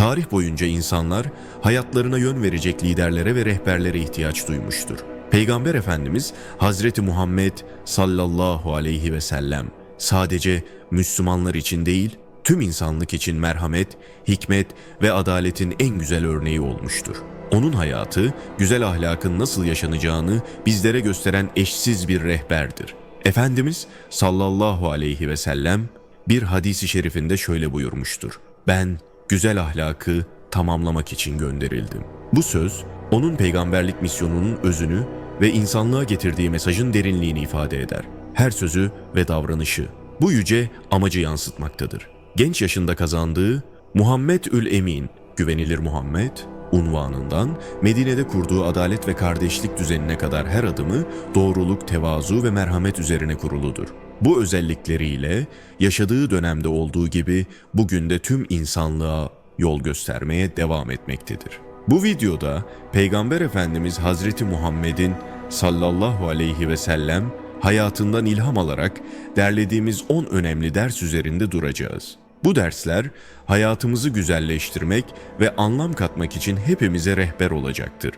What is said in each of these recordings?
Tarih boyunca insanlar hayatlarına yön verecek liderlere ve rehberlere ihtiyaç duymuştur. Peygamber Efendimiz Hazreti Muhammed sallallahu aleyhi ve sellem sadece Müslümanlar için değil, tüm insanlık için merhamet, hikmet ve adaletin en güzel örneği olmuştur. Onun hayatı, güzel ahlakın nasıl yaşanacağını bizlere gösteren eşsiz bir rehberdir. Efendimiz sallallahu aleyhi ve sellem bir hadisi şerifinde şöyle buyurmuştur. Ben güzel ahlakı tamamlamak için gönderildim. Bu söz onun peygamberlik misyonunun özünü ve insanlığa getirdiği mesajın derinliğini ifade eder. Her sözü ve davranışı bu yüce amacı yansıtmaktadır. Genç yaşında kazandığı Muhammed Ül Emin, güvenilir Muhammed, unvanından Medine'de kurduğu adalet ve kardeşlik düzenine kadar her adımı doğruluk, tevazu ve merhamet üzerine kuruludur. Bu özellikleriyle yaşadığı dönemde olduğu gibi bugün de tüm insanlığa yol göstermeye devam etmektedir. Bu videoda Peygamber Efendimiz Hazreti Muhammed'in sallallahu aleyhi ve sellem hayatından ilham alarak derlediğimiz 10 önemli ders üzerinde duracağız. Bu dersler hayatımızı güzelleştirmek ve anlam katmak için hepimize rehber olacaktır.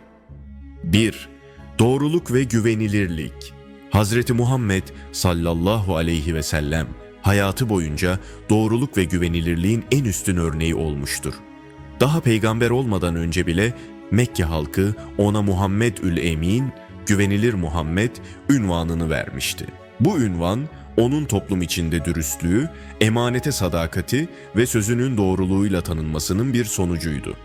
1. Doğruluk ve güvenilirlik. Hazreti Muhammed sallallahu aleyhi ve sellem hayatı boyunca doğruluk ve güvenilirliğin en üstün örneği olmuştur. Daha peygamber olmadan önce bile Mekke halkı ona Muhammed ül Emin, güvenilir Muhammed ünvanını vermişti. Bu ünvan onun toplum içinde dürüstlüğü, emanete sadakati ve sözünün doğruluğuyla tanınmasının bir sonucuydu.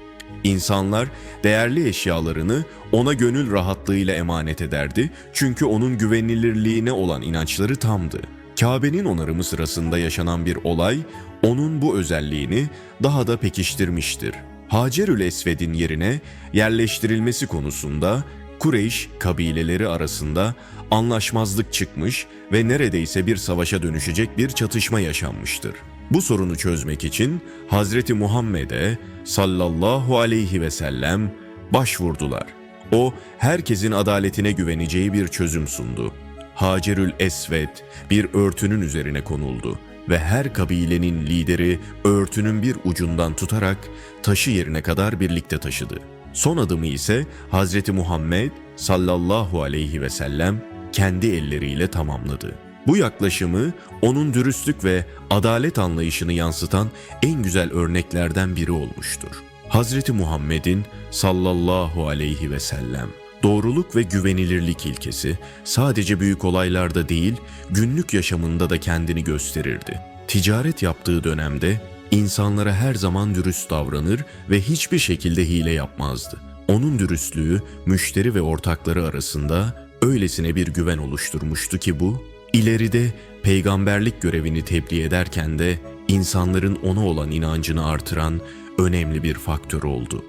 İnsanlar değerli eşyalarını ona gönül rahatlığıyla emanet ederdi çünkü onun güvenilirliğine olan inançları tamdı. Kabe'nin onarımı sırasında yaşanan bir olay onun bu özelliğini daha da pekiştirmiştir. Hacerül Esved'in yerine yerleştirilmesi konusunda Kureyş kabileleri arasında anlaşmazlık çıkmış ve neredeyse bir savaşa dönüşecek bir çatışma yaşanmıştır. Bu sorunu çözmek için Hazreti Muhammed'e sallallahu aleyhi ve sellem başvurdular. O herkesin adaletine güveneceği bir çözüm sundu. Hacerül Esved bir örtünün üzerine konuldu ve her kabilenin lideri örtünün bir ucundan tutarak taşı yerine kadar birlikte taşıdı. Son adımı ise Hazreti Muhammed sallallahu aleyhi ve sellem kendi elleriyle tamamladı. Bu yaklaşımı onun dürüstlük ve adalet anlayışını yansıtan en güzel örneklerden biri olmuştur. Hazreti Muhammed'in sallallahu aleyhi ve sellem doğruluk ve güvenilirlik ilkesi sadece büyük olaylarda değil, günlük yaşamında da kendini gösterirdi. Ticaret yaptığı dönemde insanlara her zaman dürüst davranır ve hiçbir şekilde hile yapmazdı. Onun dürüstlüğü müşteri ve ortakları arasında öylesine bir güven oluşturmuştu ki bu, ileride peygamberlik görevini tebliğ ederken de insanların ona olan inancını artıran önemli bir faktör oldu.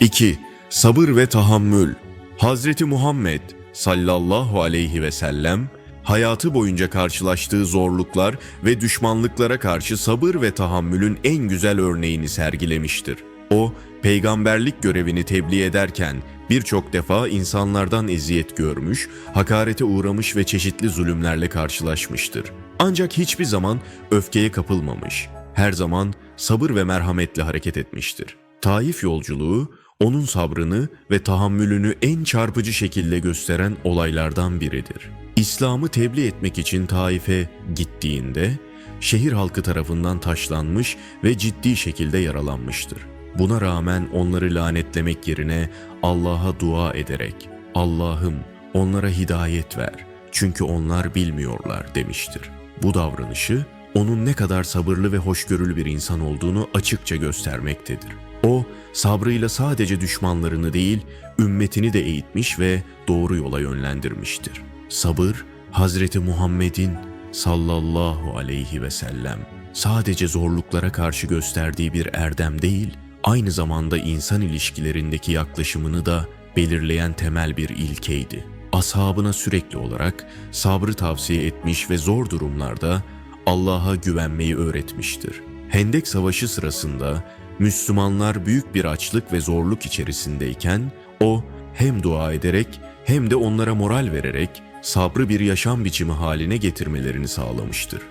2. Sabır ve tahammül. Hazreti Muhammed sallallahu aleyhi ve sellem hayatı boyunca karşılaştığı zorluklar ve düşmanlıklara karşı sabır ve tahammülün en güzel örneğini sergilemiştir. O, peygamberlik görevini tebliğ ederken birçok defa insanlardan eziyet görmüş, hakarete uğramış ve çeşitli zulümlerle karşılaşmıştır. Ancak hiçbir zaman öfkeye kapılmamış, her zaman sabır ve merhametle hareket etmiştir. Taif yolculuğu, onun sabrını ve tahammülünü en çarpıcı şekilde gösteren olaylardan biridir. İslam'ı tebliğ etmek için Taif'e gittiğinde şehir halkı tarafından taşlanmış ve ciddi şekilde yaralanmıştır. Buna rağmen onları lanetlemek yerine Allah'a dua ederek Allah'ım onlara hidayet ver çünkü onlar bilmiyorlar demiştir. Bu davranışı onun ne kadar sabırlı ve hoşgörülü bir insan olduğunu açıkça göstermektedir. O sabrıyla sadece düşmanlarını değil, ümmetini de eğitmiş ve doğru yola yönlendirmiştir. Sabır, Hazreti Muhammed'in sallallahu aleyhi ve sellem sadece zorluklara karşı gösterdiği bir erdem değil, aynı zamanda insan ilişkilerindeki yaklaşımını da belirleyen temel bir ilkeydi. Ashabına sürekli olarak sabrı tavsiye etmiş ve zor durumlarda Allah'a güvenmeyi öğretmiştir. Hendek Savaşı sırasında Müslümanlar büyük bir açlık ve zorluk içerisindeyken o hem dua ederek hem de onlara moral vererek sabrı bir yaşam biçimi haline getirmelerini sağlamıştır.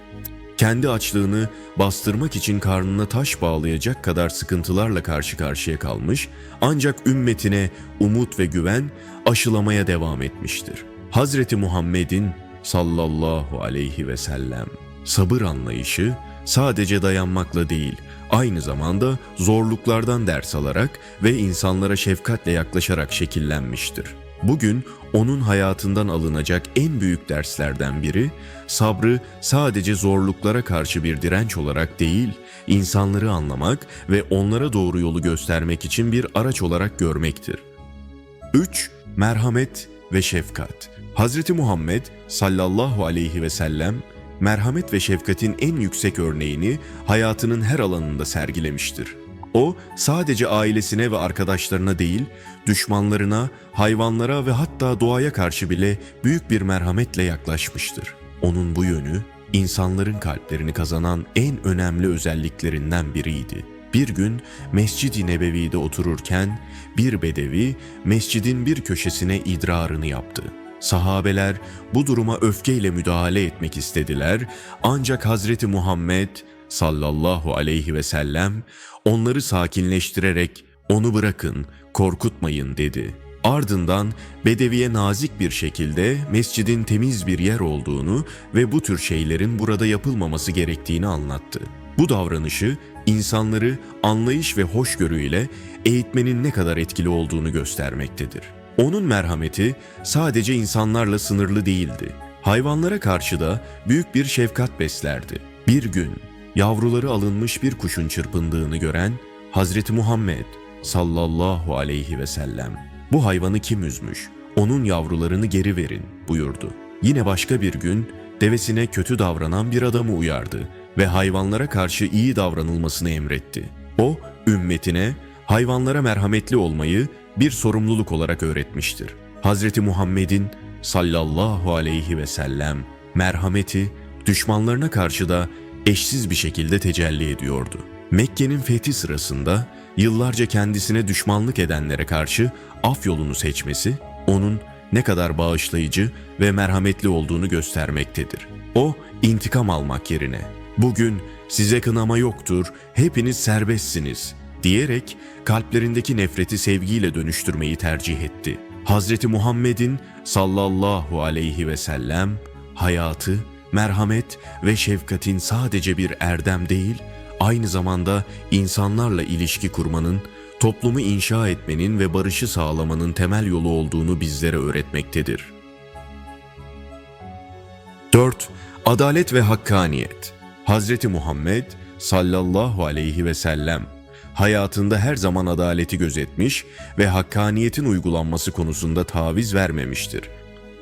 Kendi açlığını bastırmak için karnına taş bağlayacak kadar sıkıntılarla karşı karşıya kalmış ancak ümmetine umut ve güven aşılamaya devam etmiştir. Hazreti Muhammed'in sallallahu aleyhi ve sellem sabır anlayışı sadece dayanmakla değil, aynı zamanda zorluklardan ders alarak ve insanlara şefkatle yaklaşarak şekillenmiştir. Bugün onun hayatından alınacak en büyük derslerden biri, sabrı sadece zorluklara karşı bir direnç olarak değil, insanları anlamak ve onlara doğru yolu göstermek için bir araç olarak görmektir. 3. Merhamet ve şefkat. Hazreti Muhammed sallallahu aleyhi ve sellem merhamet ve şefkatin en yüksek örneğini hayatının her alanında sergilemiştir. O sadece ailesine ve arkadaşlarına değil, düşmanlarına, hayvanlara ve hatta doğaya karşı bile büyük bir merhametle yaklaşmıştır. Onun bu yönü insanların kalplerini kazanan en önemli özelliklerinden biriydi. Bir gün Mescid-i Nebevi'de otururken bir bedevi mescidin bir köşesine idrarını yaptı. Sahabeler bu duruma öfkeyle müdahale etmek istediler ancak Hazreti Muhammed sallallahu aleyhi ve sellem onları sakinleştirerek onu bırakın, korkutmayın dedi. Ardından Bedevi'ye nazik bir şekilde mescidin temiz bir yer olduğunu ve bu tür şeylerin burada yapılmaması gerektiğini anlattı. Bu davranışı insanları anlayış ve hoşgörüyle eğitmenin ne kadar etkili olduğunu göstermektedir. Onun merhameti sadece insanlarla sınırlı değildi. Hayvanlara karşı da büyük bir şefkat beslerdi. Bir gün yavruları alınmış bir kuşun çırpındığını gören Hazreti Muhammed sallallahu aleyhi ve sellem bu hayvanı kim üzmüş? Onun yavrularını geri verin buyurdu. Yine başka bir gün devesine kötü davranan bir adamı uyardı ve hayvanlara karşı iyi davranılmasını emretti. O ümmetine hayvanlara merhametli olmayı bir sorumluluk olarak öğretmiştir. Hazreti Muhammed'in sallallahu aleyhi ve sellem merhameti düşmanlarına karşı da eşsiz bir şekilde tecelli ediyordu. Mekke'nin fethi sırasında yıllarca kendisine düşmanlık edenlere karşı af yolunu seçmesi onun ne kadar bağışlayıcı ve merhametli olduğunu göstermektedir. O intikam almak yerine bugün size kınama yoktur, hepiniz serbestsiniz diyerek kalplerindeki nefreti sevgiyle dönüştürmeyi tercih etti. Hazreti Muhammed'in sallallahu aleyhi ve sellem hayatı, merhamet ve şefkatin sadece bir erdem değil, aynı zamanda insanlarla ilişki kurmanın, toplumu inşa etmenin ve barışı sağlamanın temel yolu olduğunu bizlere öğretmektedir. 4. Adalet ve hakkaniyet. Hazreti Muhammed sallallahu aleyhi ve sellem hayatında her zaman adaleti gözetmiş ve hakkaniyetin uygulanması konusunda taviz vermemiştir.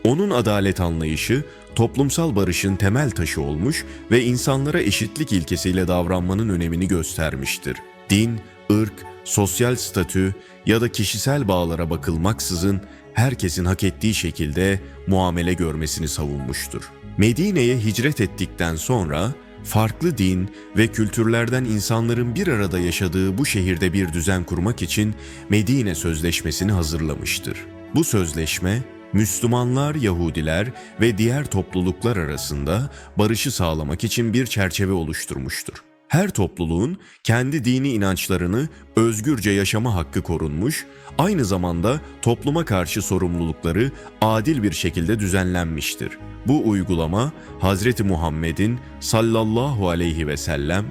Onun adalet anlayışı toplumsal barışın temel taşı olmuş ve insanlara eşitlik ilkesiyle davranmanın önemini göstermiştir. Din, ırk, sosyal statü ya da kişisel bağlara bakılmaksızın herkesin hak ettiği şekilde muamele görmesini savunmuştur. Medine'ye hicret ettikten sonra farklı din ve kültürlerden insanların bir arada yaşadığı bu şehirde bir düzen kurmak için Medine Sözleşmesi'ni hazırlamıştır. Bu sözleşme Müslümanlar, Yahudiler ve diğer topluluklar arasında barışı sağlamak için bir çerçeve oluşturmuştur. Her topluluğun kendi dini inançlarını özgürce yaşama hakkı korunmuş, aynı zamanda topluma karşı sorumlulukları adil bir şekilde düzenlenmiştir. Bu uygulama Hazreti Muhammed'in sallallahu aleyhi ve sellem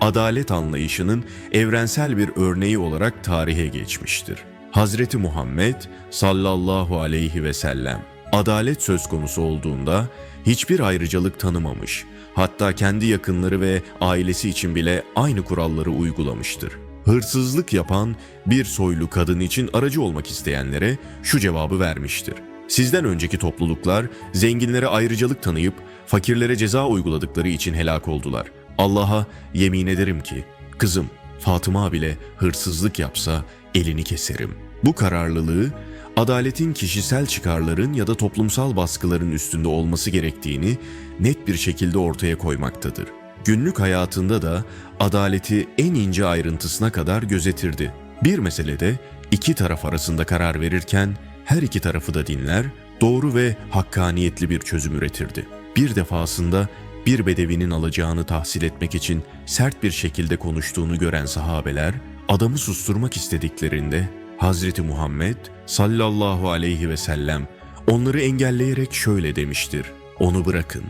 adalet anlayışının evrensel bir örneği olarak tarihe geçmiştir. Hazreti Muhammed sallallahu aleyhi ve sellem adalet söz konusu olduğunda hiçbir ayrıcalık tanımamış, hatta kendi yakınları ve ailesi için bile aynı kuralları uygulamıştır. Hırsızlık yapan bir soylu kadın için aracı olmak isteyenlere şu cevabı vermiştir. Sizden önceki topluluklar zenginlere ayrıcalık tanıyıp fakirlere ceza uyguladıkları için helak oldular. Allah'a yemin ederim ki kızım Fatıma bile hırsızlık yapsa elini keserim. Bu kararlılığı adaletin kişisel çıkarların ya da toplumsal baskıların üstünde olması gerektiğini net bir şekilde ortaya koymaktadır. Günlük hayatında da adaleti en ince ayrıntısına kadar gözetirdi. Bir meselede iki taraf arasında karar verirken her iki tarafı da dinler, doğru ve hakkaniyetli bir çözüm üretirdi. Bir defasında bir bedevinin alacağını tahsil etmek için sert bir şekilde konuştuğunu gören sahabeler adamı susturmak istediklerinde Hazreti Muhammed sallallahu aleyhi ve sellem onları engelleyerek şöyle demiştir. Onu bırakın.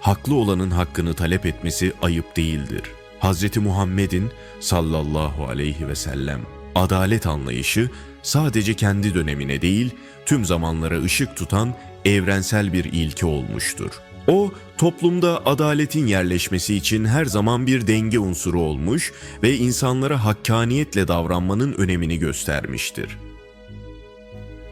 Haklı olanın hakkını talep etmesi ayıp değildir. Hazreti Muhammed'in sallallahu aleyhi ve sellem adalet anlayışı sadece kendi dönemine değil tüm zamanlara ışık tutan evrensel bir ilke olmuştur. O toplumda adaletin yerleşmesi için her zaman bir denge unsuru olmuş ve insanlara hakkaniyetle davranmanın önemini göstermiştir.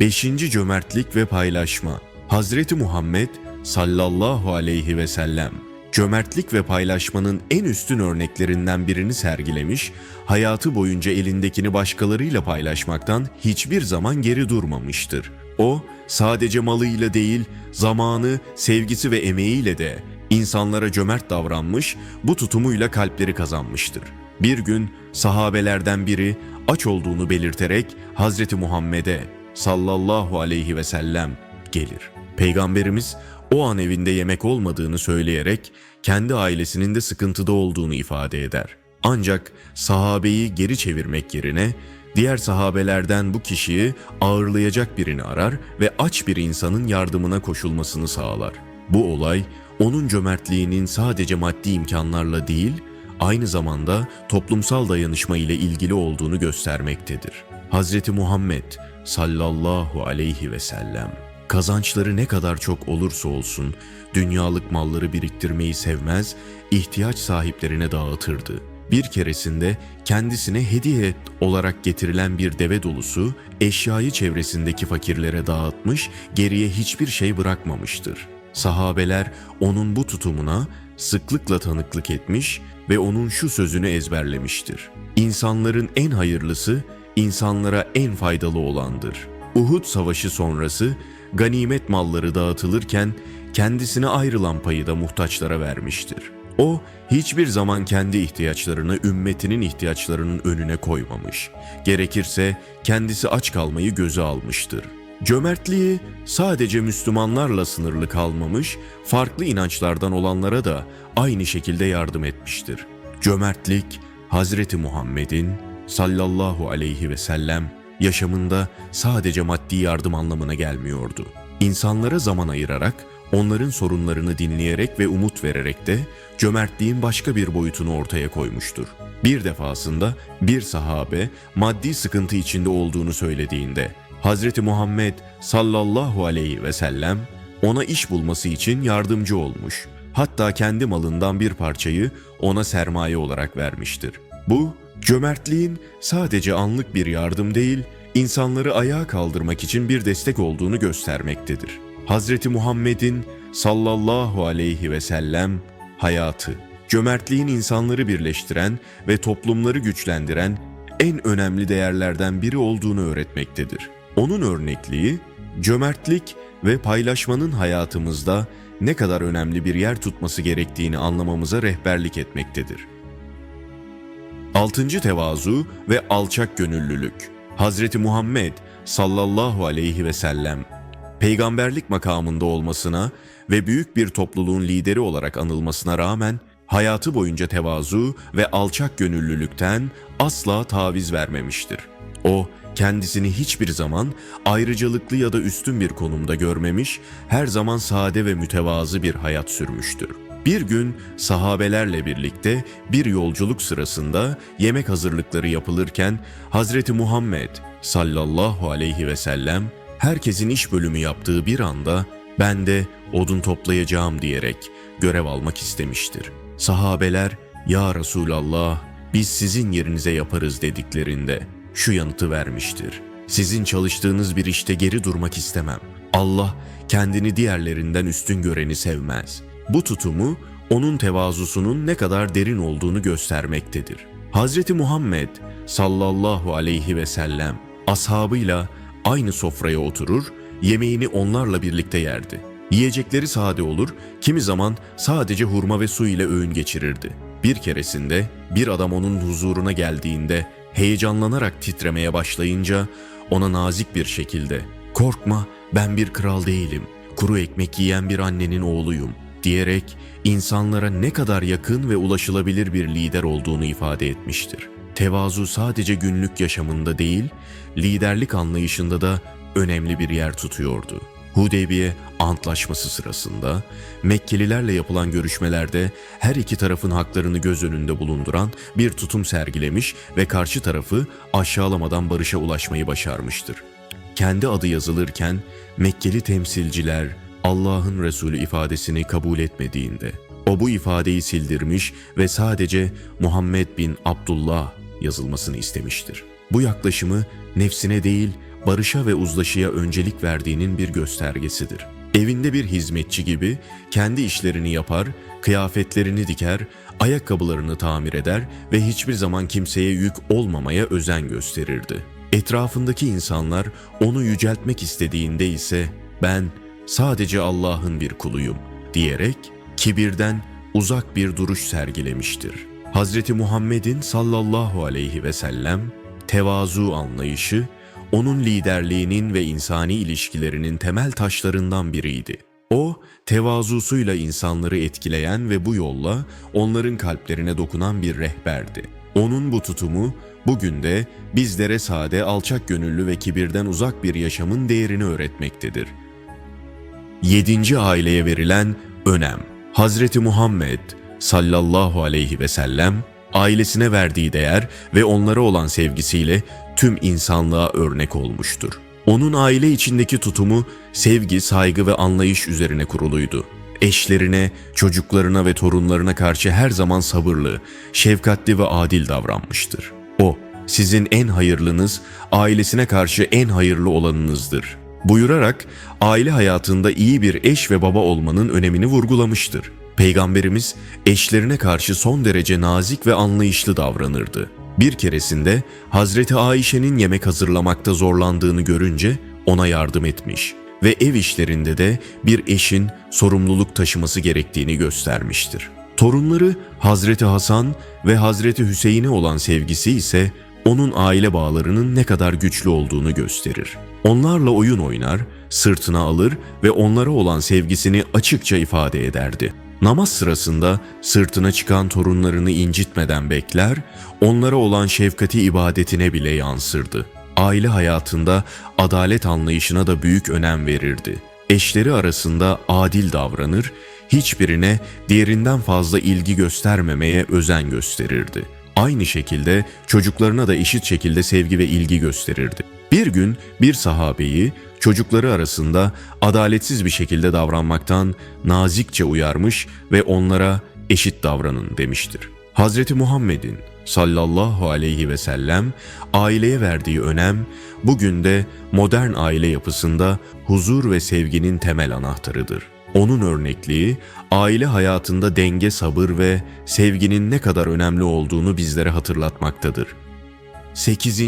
Beşinci cömertlik ve paylaşma. Hazreti Muhammed sallallahu aleyhi ve sellem cömertlik ve paylaşmanın en üstün örneklerinden birini sergilemiş, hayatı boyunca elindekini başkalarıyla paylaşmaktan hiçbir zaman geri durmamıştır. O sadece malıyla değil, zamanı, sevgisi ve emeğiyle de insanlara cömert davranmış, bu tutumuyla kalpleri kazanmıştır. Bir gün sahabelerden biri aç olduğunu belirterek Hazreti Muhammed'e sallallahu aleyhi ve sellem gelir. Peygamberimiz o an evinde yemek olmadığını söyleyerek kendi ailesinin de sıkıntıda olduğunu ifade eder. Ancak sahabeyi geri çevirmek yerine diğer sahabelerden bu kişiyi ağırlayacak birini arar ve aç bir insanın yardımına koşulmasını sağlar. Bu olay onun cömertliğinin sadece maddi imkanlarla değil, aynı zamanda toplumsal dayanışma ile ilgili olduğunu göstermektedir. Hazreti Muhammed sallallahu aleyhi ve sellem kazançları ne kadar çok olursa olsun dünyalık malları biriktirmeyi sevmez, ihtiyaç sahiplerine dağıtırdı. Bir keresinde kendisine hediye olarak getirilen bir deve dolusu eşyayı çevresindeki fakirlere dağıtmış, geriye hiçbir şey bırakmamıştır. Sahabeler onun bu tutumuna sıklıkla tanıklık etmiş ve onun şu sözünü ezberlemiştir. İnsanların en hayırlısı insanlara en faydalı olandır. Uhud savaşı sonrası ganimet malları dağıtılırken kendisine ayrılan payı da muhtaçlara vermiştir. O hiçbir zaman kendi ihtiyaçlarını ümmetinin ihtiyaçlarının önüne koymamış. Gerekirse kendisi aç kalmayı göze almıştır. Cömertliği sadece Müslümanlarla sınırlı kalmamış, farklı inançlardan olanlara da aynı şekilde yardım etmiştir. Cömertlik Hazreti Muhammed'in sallallahu aleyhi ve sellem yaşamında sadece maddi yardım anlamına gelmiyordu. İnsanlara zaman ayırarak, onların sorunlarını dinleyerek ve umut vererek de cömertliğin başka bir boyutunu ortaya koymuştur. Bir defasında bir sahabe maddi sıkıntı içinde olduğunu söylediğinde Hazreti Muhammed sallallahu aleyhi ve sellem ona iş bulması için yardımcı olmuş. Hatta kendi malından bir parçayı ona sermaye olarak vermiştir. Bu Cömertliğin sadece anlık bir yardım değil, insanları ayağa kaldırmak için bir destek olduğunu göstermektedir. Hazreti Muhammed'in sallallahu aleyhi ve sellem hayatı, cömertliğin insanları birleştiren ve toplumları güçlendiren en önemli değerlerden biri olduğunu öğretmektedir. Onun örnekliği, cömertlik ve paylaşmanın hayatımızda ne kadar önemli bir yer tutması gerektiğini anlamamıza rehberlik etmektedir. Altıncı tevazu ve alçak gönüllülük. Hazreti Muhammed sallallahu aleyhi ve sellem peygamberlik makamında olmasına ve büyük bir topluluğun lideri olarak anılmasına rağmen hayatı boyunca tevazu ve alçak gönüllülükten asla taviz vermemiştir. O kendisini hiçbir zaman ayrıcalıklı ya da üstün bir konumda görmemiş, her zaman sade ve mütevazı bir hayat sürmüştür. Bir gün sahabelerle birlikte bir yolculuk sırasında yemek hazırlıkları yapılırken Hazreti Muhammed sallallahu aleyhi ve sellem herkesin iş bölümü yaptığı bir anda ben de odun toplayacağım diyerek görev almak istemiştir. Sahabeler ya Resulallah biz sizin yerinize yaparız dediklerinde şu yanıtı vermiştir. Sizin çalıştığınız bir işte geri durmak istemem. Allah kendini diğerlerinden üstün göreni sevmez. Bu tutumu onun tevazusunun ne kadar derin olduğunu göstermektedir. Hazreti Muhammed sallallahu aleyhi ve sellem ashabıyla aynı sofraya oturur, yemeğini onlarla birlikte yerdi. Yiyecekleri sade olur, kimi zaman sadece hurma ve su ile öğün geçirirdi. Bir keresinde bir adam onun huzuruna geldiğinde heyecanlanarak titremeye başlayınca ona nazik bir şekilde "Korkma, ben bir kral değilim. Kuru ekmek yiyen bir annenin oğluyum. diyerek insanlara ne kadar yakın ve ulaşılabilir bir lider olduğunu ifade etmiştir. Tevazu sadece günlük yaşamında değil, liderlik anlayışında da önemli bir yer tutuyordu. Hudeybiye Antlaşması sırasında Mekkelilerle yapılan görüşmelerde her iki tarafın haklarını göz önünde bulunduran bir tutum sergilemiş ve karşı tarafı aşağılamadan barışa ulaşmayı başarmıştır. Kendi adı yazılırken Mekkeli temsilciler Allah'ın Resulü ifadesini kabul etmediğinde o bu ifadeyi sildirmiş ve sadece Muhammed bin Abdullah yazılmasını istemiştir. Bu yaklaşımı nefsine değil barışa ve uzlaşıya öncelik verdiğinin bir göstergesidir. Evinde bir hizmetçi gibi kendi işlerini yapar, kıyafetlerini diker, ayakkabılarını tamir eder ve hiçbir zaman kimseye yük olmamaya özen gösterirdi. Etrafındaki insanlar onu yüceltmek istediğinde ise ben sadece Allah'ın bir kuluyum diyerek kibirden uzak bir duruş sergilemiştir. Hazreti Muhammed'in sallallahu aleyhi ve sellem tevazu anlayışı onun liderliğinin ve insani ilişkilerinin temel taşlarından biriydi. O, tevazusuyla insanları etkileyen ve bu yolla onların kalplerine dokunan bir rehberdi. Onun bu tutumu bugün de bizlere sade, alçak gönüllü ve kibirden uzak bir yaşamın değerini öğretmektedir. Yedinci aileye verilen önem. Hazreti Muhammed sallallahu aleyhi ve sellem ailesine verdiği değer ve onlara olan sevgisiyle tüm insanlığa örnek olmuştur. Onun aile içindeki tutumu sevgi, saygı ve anlayış üzerine kuruluydu. Eşlerine, çocuklarına ve torunlarına karşı her zaman sabırlı, şefkatli ve adil davranmıştır. O, sizin en hayırlınız, ailesine karşı en hayırlı olanınızdır. Buyurarak aile hayatında iyi bir eş ve baba olmanın önemini vurgulamıştır. Peygamberimiz eşlerine karşı son derece nazik ve anlayışlı davranırdı. Bir keresinde Hazreti Ayşe'nin yemek hazırlamakta zorlandığını görünce ona yardım etmiş ve ev işlerinde de bir eşin sorumluluk taşıması gerektiğini göstermiştir. Torunları Hazreti Hasan ve Hazreti Hüseyin'e olan sevgisi ise onun aile bağlarının ne kadar güçlü olduğunu gösterir. Onlarla oyun oynar, sırtına alır ve onlara olan sevgisini açıkça ifade ederdi. Namaz sırasında sırtına çıkan torunlarını incitmeden bekler, onlara olan şefkati ibadetine bile yansırdı. Aile hayatında adalet anlayışına da büyük önem verirdi. Eşleri arasında adil davranır, hiçbirine diğerinden fazla ilgi göstermemeye özen gösterirdi. Aynı şekilde çocuklarına da eşit şekilde sevgi ve ilgi gösterirdi. Bir gün bir sahabeyi çocukları arasında adaletsiz bir şekilde davranmaktan nazikçe uyarmış ve onlara eşit davranın demiştir. Hazreti Muhammed'in sallallahu aleyhi ve sellem aileye verdiği önem bugün de modern aile yapısında huzur ve sevginin temel anahtarıdır. Onun örnekliği aile hayatında denge, sabır ve sevginin ne kadar önemli olduğunu bizlere hatırlatmaktadır. 8.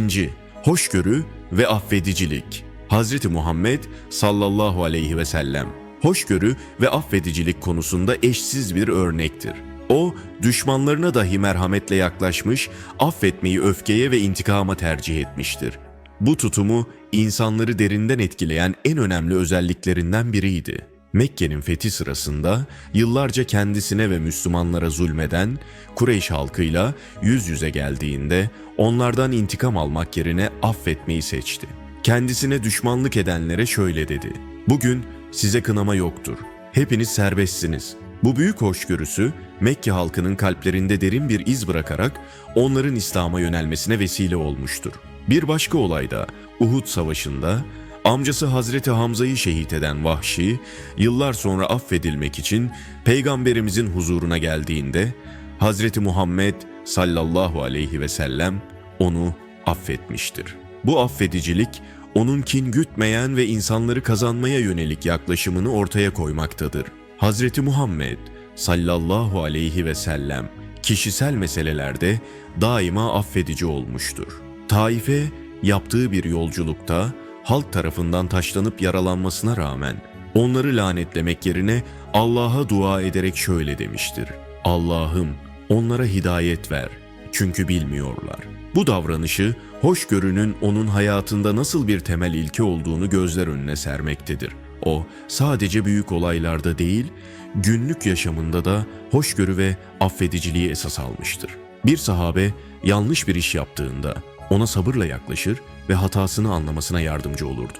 Hoşgörü ve affedicilik. Hazreti Muhammed sallallahu aleyhi ve sellem hoşgörü ve affedicilik konusunda eşsiz bir örnektir. O, düşmanlarına dahi merhametle yaklaşmış, affetmeyi öfkeye ve intikama tercih etmiştir. Bu tutumu insanları derinden etkileyen en önemli özelliklerinden biriydi. Mekke'nin fethi sırasında yıllarca kendisine ve Müslümanlara zulmeden Kureyş halkıyla yüz yüze geldiğinde onlardan intikam almak yerine affetmeyi seçti. Kendisine düşmanlık edenlere şöyle dedi. Bugün size kınama yoktur. Hepiniz serbestsiniz. Bu büyük hoşgörüsü Mekke halkının kalplerinde derin bir iz bırakarak onların İslam'a yönelmesine vesile olmuştur. Bir başka olayda Uhud Savaşı'nda amcası Hazreti Hamza'yı şehit eden Vahşi, yıllar sonra affedilmek için Peygamberimizin huzuruna geldiğinde Hazreti Muhammed sallallahu aleyhi ve sellem onu affetmiştir. Bu affedicilik onun kin gütmeyen ve insanları kazanmaya yönelik yaklaşımını ortaya koymaktadır. Hazreti Muhammed sallallahu aleyhi ve sellem kişisel meselelerde daima affedici olmuştur. Taife yaptığı bir yolculukta halk tarafından taşlanıp yaralanmasına rağmen onları lanetlemek yerine Allah'a dua ederek şöyle demiştir. Allah'ım onlara hidayet ver çünkü bilmiyorlar. Bu davranışı hoşgörünün onun hayatında nasıl bir temel ilke olduğunu gözler önüne sermektedir. O sadece büyük olaylarda değil, günlük yaşamında da hoşgörü ve affediciliği esas almıştır. Bir sahabe yanlış bir iş yaptığında ona sabırla yaklaşır ve hatasını anlamasına yardımcı olurdu.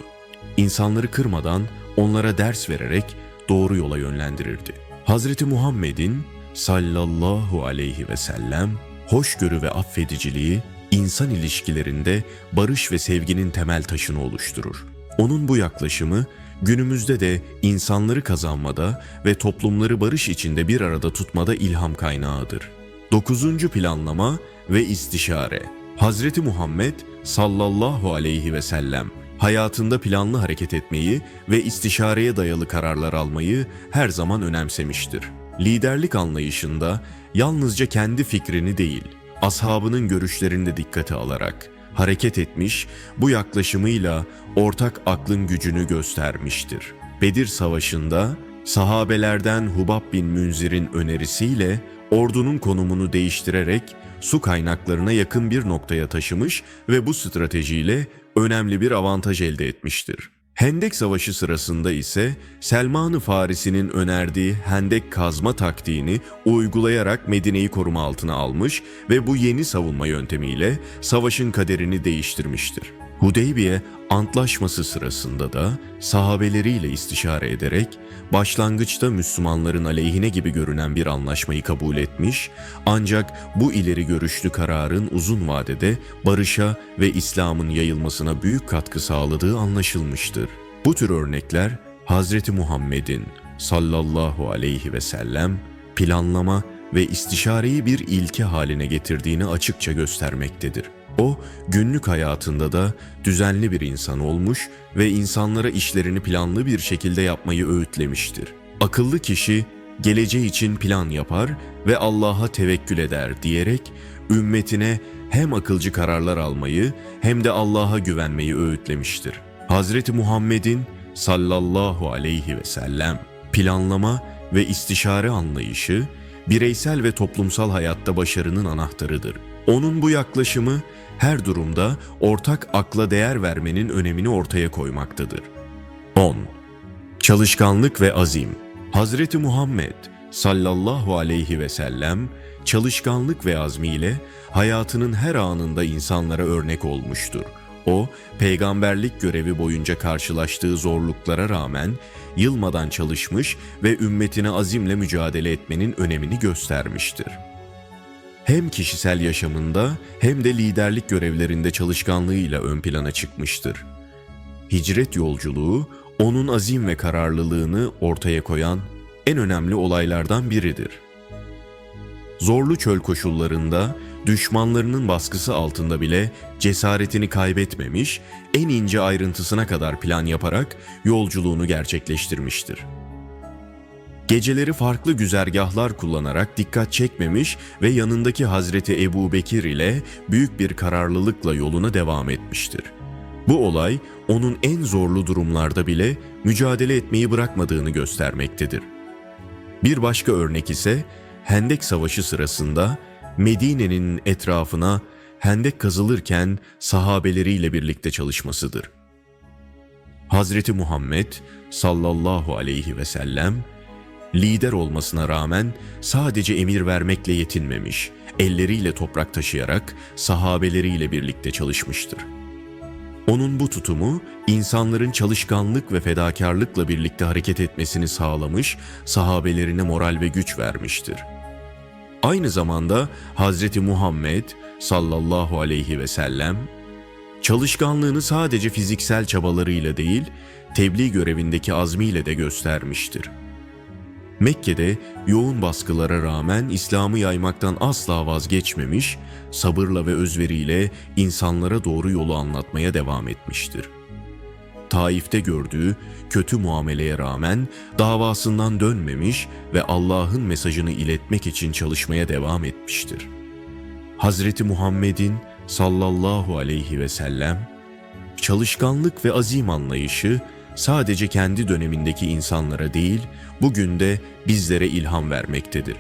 İnsanları kırmadan onlara ders vererek doğru yola yönlendirirdi. Hazreti Muhammed'in sallallahu aleyhi ve sellem hoşgörü ve affediciliği insan ilişkilerinde barış ve sevginin temel taşını oluşturur. Onun bu yaklaşımı günümüzde de insanları kazanmada ve toplumları barış içinde bir arada tutmada ilham kaynağıdır. 9. planlama ve istişare. Hazreti Muhammed sallallahu aleyhi ve sellem hayatında planlı hareket etmeyi ve istişareye dayalı kararlar almayı her zaman önemsemiştir. Liderlik anlayışında yalnızca kendi fikrini değil, ashabının görüşlerini de dikkate alarak hareket etmiş, bu yaklaşımıyla ortak aklın gücünü göstermiştir. Bedir Savaşı'nda sahabelerden Hubab bin Münzir'in önerisiyle ordunun konumunu değiştirerek su kaynaklarına yakın bir noktaya taşımış ve bu stratejiyle önemli bir avantaj elde etmiştir. Hendek Savaşı sırasında ise Selman-ı Farisi'nin önerdiği hendek kazma taktiğini uygulayarak Medine'yi koruma altına almış ve bu yeni savunma yöntemiyle savaşın kaderini değiştirmiştir. Hudeybiye antlaşması sırasında da sahabeleriyle istişare ederek başlangıçta Müslümanların aleyhine gibi görünen bir anlaşmayı kabul etmiş ancak bu ileri görüşlü kararın uzun vadede barışa ve İslam'ın yayılmasına büyük katkı sağladığı anlaşılmıştır. Bu tür örnekler Hazreti Muhammed'in sallallahu aleyhi ve sellem planlama ve istişareyi bir ilke haline getirdiğini açıkça göstermektedir. O günlük hayatında da düzenli bir insan olmuş ve insanlara işlerini planlı bir şekilde yapmayı öğütlemiştir. Akıllı kişi geleceği için plan yapar ve Allah'a tevekkül eder diyerek ümmetine hem akılcı kararlar almayı hem de Allah'a güvenmeyi öğütlemiştir. Hazreti Muhammed'in sallallahu aleyhi ve sellem planlama ve istişare anlayışı bireysel ve toplumsal hayatta başarının anahtarıdır. Onun bu yaklaşımı her durumda ortak akla değer vermenin önemini ortaya koymaktadır. 10. Çalışkanlık ve azim. Hazreti Muhammed sallallahu aleyhi ve sellem çalışkanlık ve azmiyle hayatının her anında insanlara örnek olmuştur. O, peygamberlik görevi boyunca karşılaştığı zorluklara rağmen yılmadan çalışmış ve ümmetine azimle mücadele etmenin önemini göstermiştir hem kişisel yaşamında hem de liderlik görevlerinde çalışkanlığıyla ön plana çıkmıştır. Hicret yolculuğu onun azim ve kararlılığını ortaya koyan en önemli olaylardan biridir. Zorlu çöl koşullarında düşmanlarının baskısı altında bile cesaretini kaybetmemiş, en ince ayrıntısına kadar plan yaparak yolculuğunu gerçekleştirmiştir. Geceleri farklı güzergahlar kullanarak dikkat çekmemiş ve yanındaki Hazreti Ebu Bekir ile büyük bir kararlılıkla yoluna devam etmiştir. Bu olay onun en zorlu durumlarda bile mücadele etmeyi bırakmadığını göstermektedir. Bir başka örnek ise Hendek Savaşı sırasında Medine'nin etrafına hendek kazılırken sahabeleriyle birlikte çalışmasıdır. Hazreti Muhammed sallallahu aleyhi ve sellem lider olmasına rağmen sadece emir vermekle yetinmemiş, elleriyle toprak taşıyarak sahabeleriyle birlikte çalışmıştır. Onun bu tutumu insanların çalışkanlık ve fedakarlıkla birlikte hareket etmesini sağlamış, sahabelerine moral ve güç vermiştir. Aynı zamanda Hazreti Muhammed sallallahu aleyhi ve sellem çalışkanlığını sadece fiziksel çabalarıyla değil, tebliğ görevindeki azmiyle de göstermiştir. Mekke'de yoğun baskılara rağmen İslam'ı yaymaktan asla vazgeçmemiş, sabırla ve özveriyle insanlara doğru yolu anlatmaya devam etmiştir. Taif'te gördüğü kötü muameleye rağmen davasından dönmemiş ve Allah'ın mesajını iletmek için çalışmaya devam etmiştir. Hazreti Muhammed'in sallallahu aleyhi ve sellem çalışkanlık ve azim anlayışı sadece kendi dönemindeki insanlara değil, bugün de bizlere ilham vermektedir.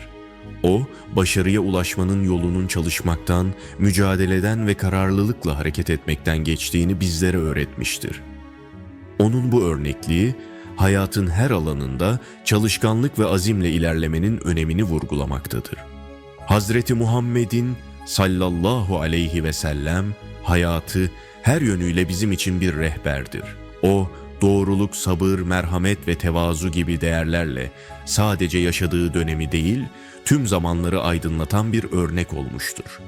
O, başarıya ulaşmanın yolunun çalışmaktan, mücadeleden ve kararlılıkla hareket etmekten geçtiğini bizlere öğretmiştir. Onun bu örnekliği hayatın her alanında çalışkanlık ve azimle ilerlemenin önemini vurgulamaktadır. Hazreti Muhammed'in sallallahu aleyhi ve sellem hayatı her yönüyle bizim için bir rehberdir. O doğruluk, sabır, merhamet ve tevazu gibi değerlerle sadece yaşadığı dönemi değil, tüm zamanları aydınlatan bir örnek olmuştur.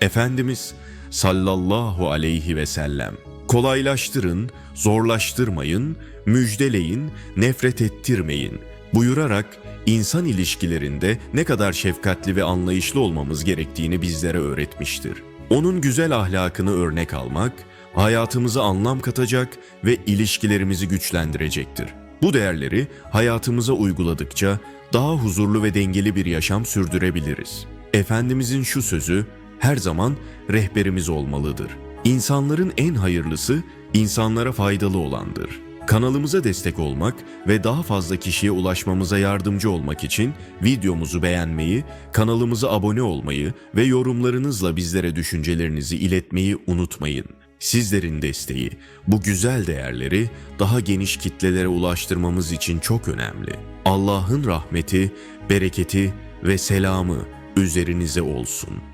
Efendimiz sallallahu aleyhi ve sellem kolaylaştırın, zorlaştırmayın, müjdeleyin, nefret ettirmeyin buyurarak insan ilişkilerinde ne kadar şefkatli ve anlayışlı olmamız gerektiğini bizlere öğretmiştir. Onun güzel ahlakını örnek almak, hayatımıza anlam katacak ve ilişkilerimizi güçlendirecektir. Bu değerleri hayatımıza uyguladıkça daha huzurlu ve dengeli bir yaşam sürdürebiliriz. Efendimizin şu sözü her zaman rehberimiz olmalıdır. İnsanların en hayırlısı insanlara faydalı olandır. Kanalımıza destek olmak ve daha fazla kişiye ulaşmamıza yardımcı olmak için videomuzu beğenmeyi, kanalımıza abone olmayı ve yorumlarınızla bizlere düşüncelerinizi iletmeyi unutmayın. Sizlerin desteği bu güzel değerleri daha geniş kitlelere ulaştırmamız için çok önemli. Allah'ın rahmeti, bereketi ve selamı üzerinize olsun.